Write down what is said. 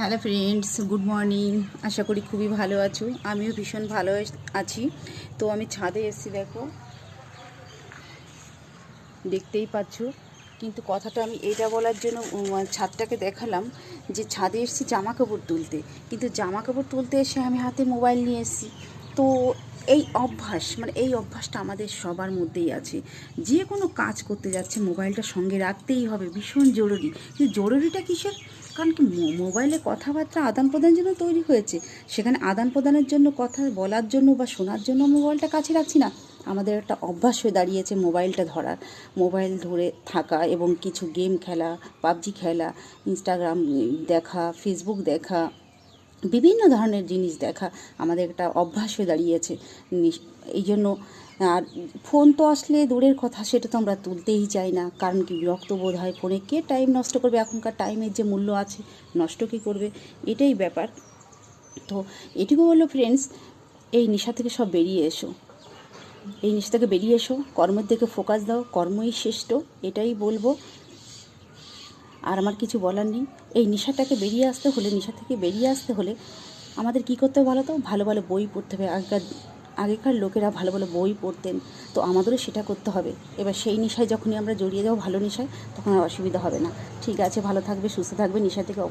Hello friends, good morning. আশা করি খুবই ভালো আছো। আমিও ভীষণ ভালো আছি তো আমি ছাদে এসেছি, দেখো। দেখতেই পাচ্ছ। কিন্তু কথাটা আমি এটা বলার জন্য ছাদটাকে দেখালাম যে ছাদে এসেছি জামা কাপড় তুলতে। কিন্তু জামা কাপড় তুলতে এসে আমি হাতে মোবাইল নিয়ে এসেছি। তো এই অভ্যাস মানে এই অভ্যাসটা আমাদের সবার মধ্যেই আছে। যে কোনো কাজ করতে যাচ্ছে, মোবাইলটা সঙ্গে রাখতেই হবে, ভীষণ জরুরি। কিন্তু জরুরিটা কিসের? কারণ কি মোবাইলে কথাবার্তা আদান প্রদানের জন্য তৈরি হয়েছে। সেখানে আদান প্রদানের জন্য কথা বলার জন্য বা শোনার জন্য মোবাইলটা কাছে রাখছি না। আমাদের একটা অভ্যাস হয়ে দাঁড়িয়েছে মোবাইলটা ধরার। মোবাইল ধরে থাকা এবং কিছু গেম খেলা, পাবজি খেলা, ইনস্টাগ্রাম দেখা, ফেসবুক দেখা বিভিন্ন ধরনের জিনিস দেখা আমাদের একটা অভ্যাস হয়ে দাঁড়িয়েছে এই জন্য, আর ফোন তো আসলে দূরের কথা, সেটা তো আমরা তুলতেই চাই না। কারণ কি, বিরক্ত বোধ হয় ফোনে কে টাইম নষ্ট করবে? এখনকার টাইমের যে মূল্য আছে, নষ্ট কী করবে? এটাই ব্যাপার। তো এটুকু বলল ফ্রেন্ডস এই নেশা থেকে সব বেরিয়ে এসো। এই নেশা থেকে বেরিয়ে এসো, কর্মের দিকে ফোকাস দাও, কর্মই শ্রেষ্ঠ, এটাই বলব। আর আমার কিছু বলার নেই। এই নেশাটাকে বেরিয়ে আসতে হলে, নেশা থেকে বেরিয়ে আসতে হলে আমাদের কী করতে হবে ভালো তো? ভালো ভালো বই পড়তে হবে। আগেকার আগেকার লোকেরা ভালো ভালো বই পড়তেন। তো আমাদেরও সেটা করতে হবে। এবার সেই নেশায় যখনই আমরা জড়িয়ে যাব ভালো নেশায়, তখন আর অসুবিধা হবে না। ঠিক আছে, ভালো থাকবে, সুস্থ থাকবে। নেশা থেকে